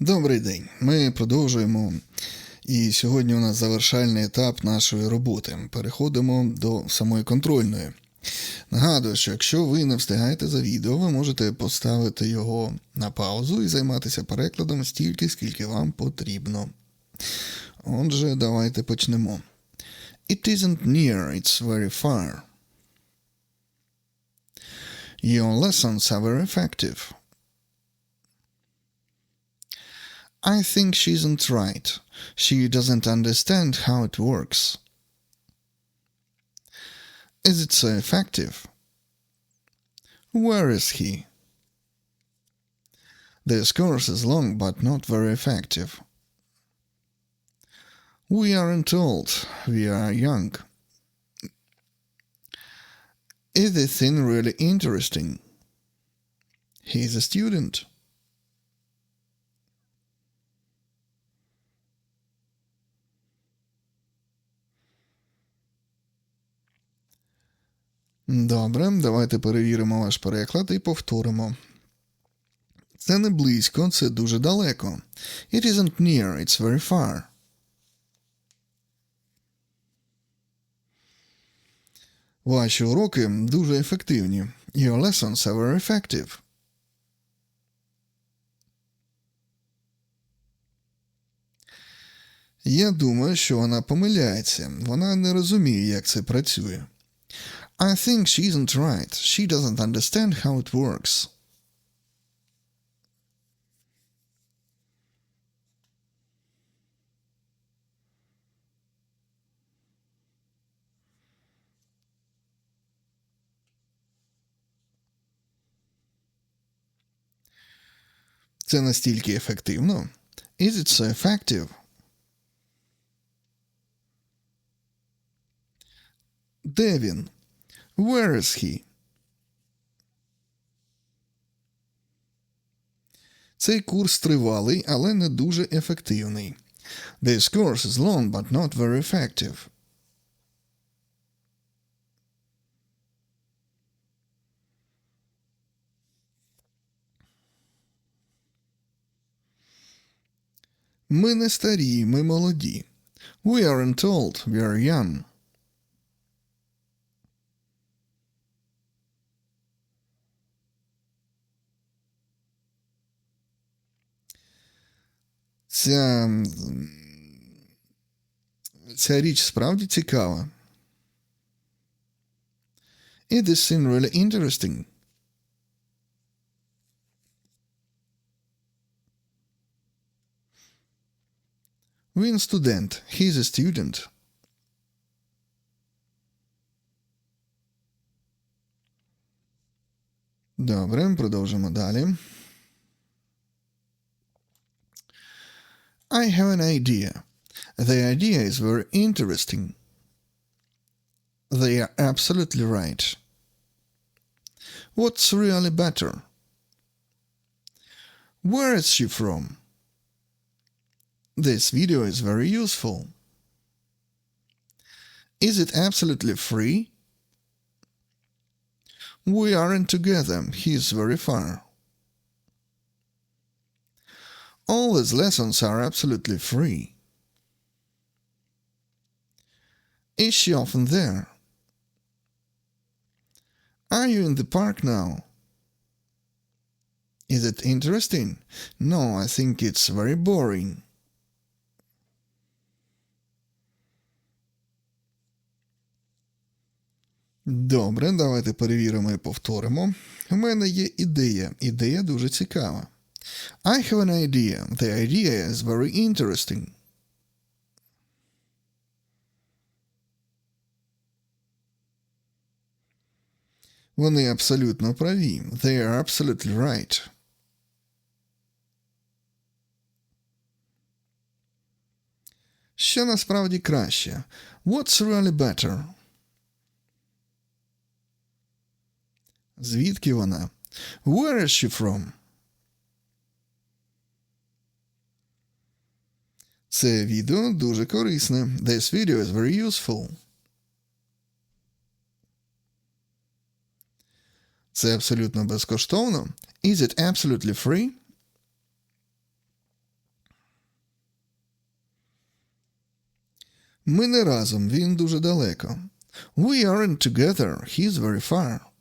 Добрий день. Ми продовжуємо. І сьогодні у нас завершальний етап нашої роботи. Переходимо до самої контрольної. Нагадую, що якщо ви не встигаєте за відео, ви можете поставити його на паузу і займатися перекладом стільки, скільки вам потрібно. Отже, давайте почнемо. It isn't near, it's very far. Your lessons are very effective. I think she isn't right. She doesn't understand how it works. Is it so effective? Where is he? This course is long but not very effective. We aren't old, we are young. Is this thing really interesting? He's a student. Добре, давайте перевіримо ваш переклад і повторимо. Це не близько, це дуже далеко. It isn't near, it's very far. Ваші уроки дуже ефективні. Your lessons are very effective. Я думаю, що вона помиляється. Вона не розуміє, як це працює. I think she isn't right. She doesn't understand how it works. Це настільки ефективно. Is it so effective? Де він? Where is he? Цей курс тривалий, але не дуже ефективний. This course is long, but not very effective. Ми не старі, ми молоді. We aren't old, we are young. Ця, м, ця річ справді цікава. It is seem really interesting. Він студент. He's a student. Добре, продовжимо далі. I have an idea. The idea is very interesting. They are absolutely right. What's really better? Where is she from? This video is very useful. Is it absolutely free? We aren't together. He is very far. All these lessons are absolutely free. Is she often there? Are you in the park now? Is it interesting? No, I think it's very boring. Добре, давайте перевіримо і повторимо. У мене є ідея. Ідея дуже цікава. I have an idea. The idea is very interesting. Вони абсолютно праві. They are absolutely right. Що насправді краще? What's really better? Звідки вона? Where is she from? Це відео дуже корисне. This video is very useful. Це абсолютно безкоштовно. Is it absolutely free? Ми не разом, він дуже далеко. We aren't together, he's very far.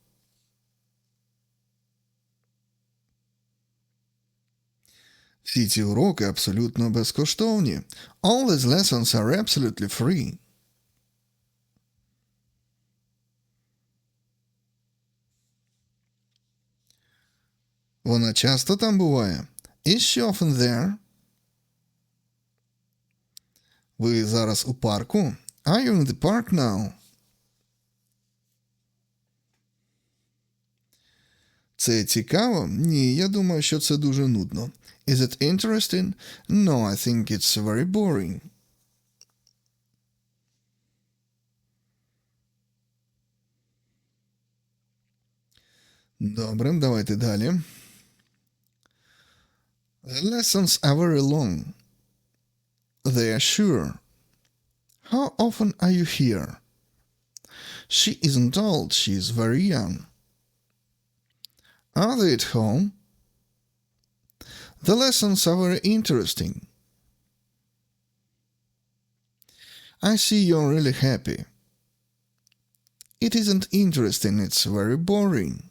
Всі ці уроки абсолютно безкоштовні. All these lessons are absolutely free. Вона часто там буває. Is she often there? Ви зараз у парку? Are you in the park now? Це цікаво? Ні, я думаю, що це дуже нудно. Is it interesting? No, I think it's very boring. Добре, давайте далі. The lessons are very long. They are sure. How often are you here? She isn't old, she is very young. Are they at home? The lessons are very interesting. I see you're really happy. It isn't interesting, it's very boring.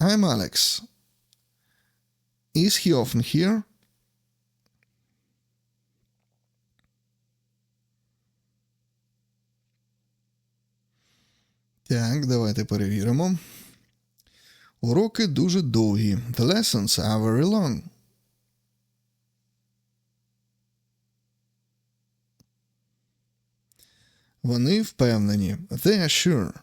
I'm Alex. Is he often here? Так, давайте перевіримо. Уроки дуже довгі. The lessons are very long. Вони впевнені. They are sure.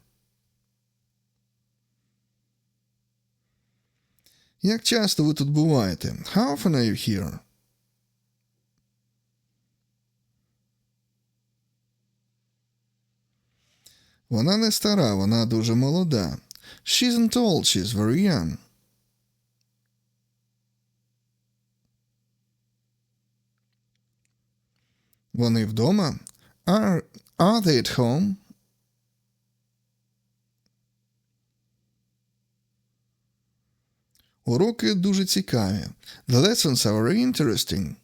Як часто ви тут буваєте? How often are you here? Вона не стара, вона дуже молода. She isn't old, she's very young. Вони вдома? Are, are they at home? Уроки дуже цікаві. The lessons are very interesting.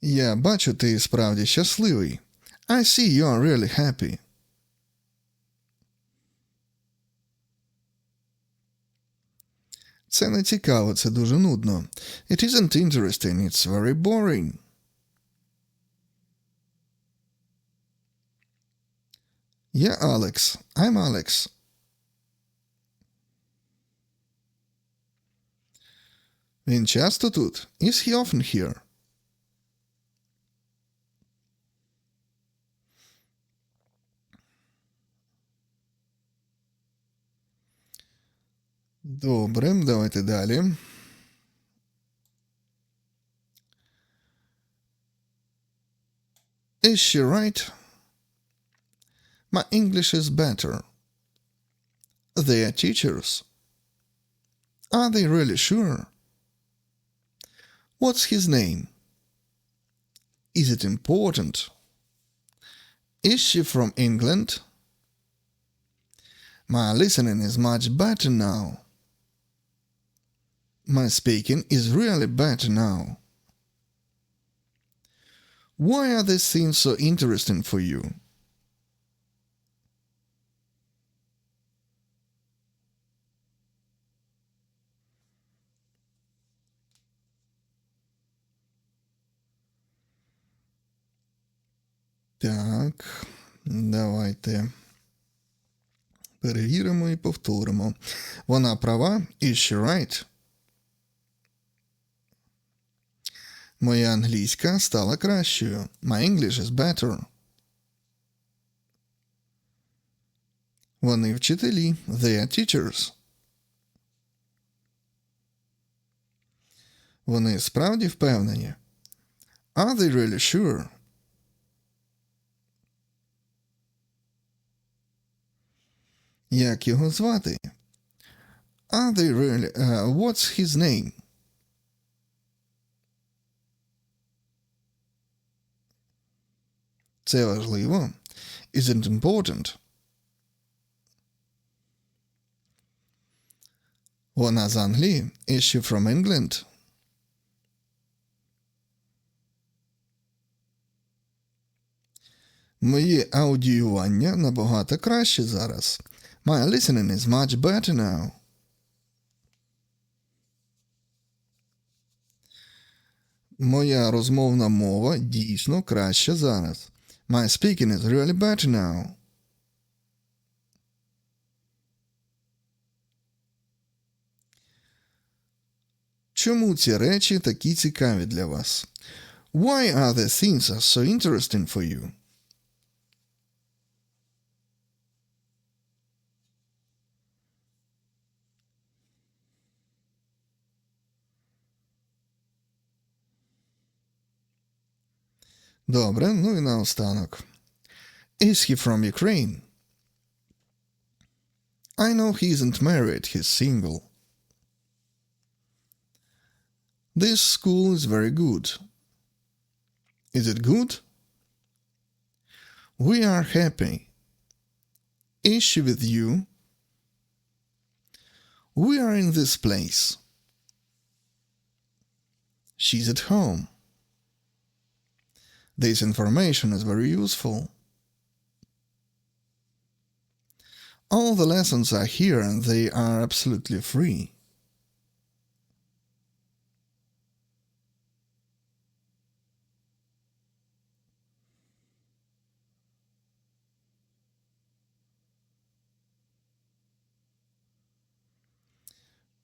Я бачу, ти справді щасливий. I see you are really happy. Це не цікаво, це дуже нудно. It isn't interesting, it's very boring. Я Алекс. I'm Alex. Він часто тут? Is he often here? Добре, давайте далі. Is she right? My English is better. They are teachers. Are they really sure? What's his name? Is it important? Is she from England? My listening is much better now. My speaking is really better now. Why are these things so interesting for you? Так, давайте перевіримо і повторимо. Вона права, is she right? Моя англійська стала кращою. My English is better. Вони вчителі. They are teachers. Вони справді впевнені. Are they really sure? Як його звати? Are they really... Uh, what's his name? Це важливо. isn't important. Вона з Англії. Is she from England? Моє аудіювання набагато краще зараз. My listening is much better now. Моя розмовна мова дійсно краща зараз. My speaking is really better now. Чому ці речі такі цікаві для вас? Why are the things so interesting for you? Добре, ну і наостанок. Is he from Ukraine? I know he isn't married, he's single. This school is very good. Is it good? We are happy. Is she with you? We are in this place. She's at home. This information is very useful. All the lessons are here and they are absolutely free.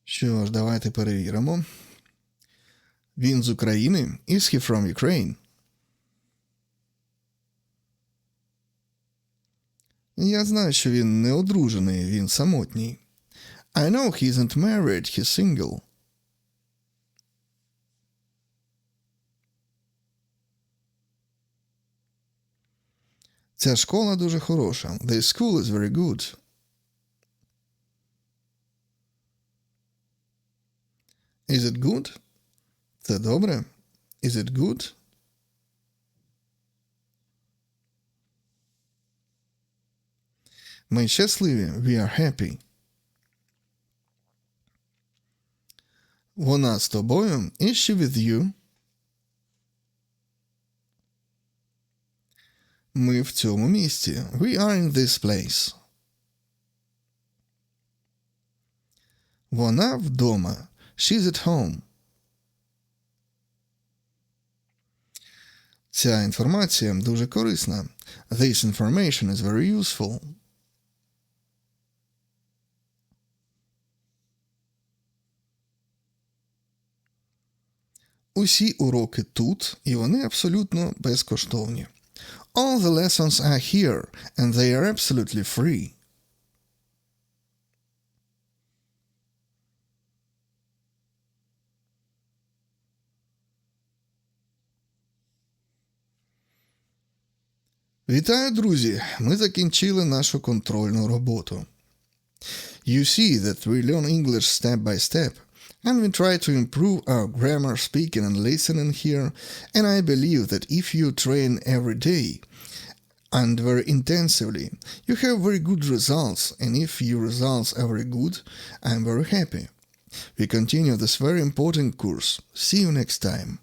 Що ж, давайте перевіримо. Він з України. Is he from Ukraine? Я знаю, що він не одружений, він самотній. I know he isn't married, he's single. Ця школа дуже хороша. This school is very good. Is it good? Це добре? Is it good? Ми щасливі. We are happy. Вона з тобою. Is she with you? Ми в цьому місці. We are in this place. Вона вдома. She's at home. Ця інформація дуже корисна. This information is very useful. Усі уроки тут, і вони абсолютно безкоштовні. All the lessons are here, and they are absolutely free. Вітаю, друзі! Ми закінчили нашу контрольну роботу. You see that we learn English step by step, and we try to improve our grammar, speaking, and listening here, and I believe that if you train every day and very intensively, you have very good results, and if your results are very good, I'm very happy. We continue this very important course. See you next time.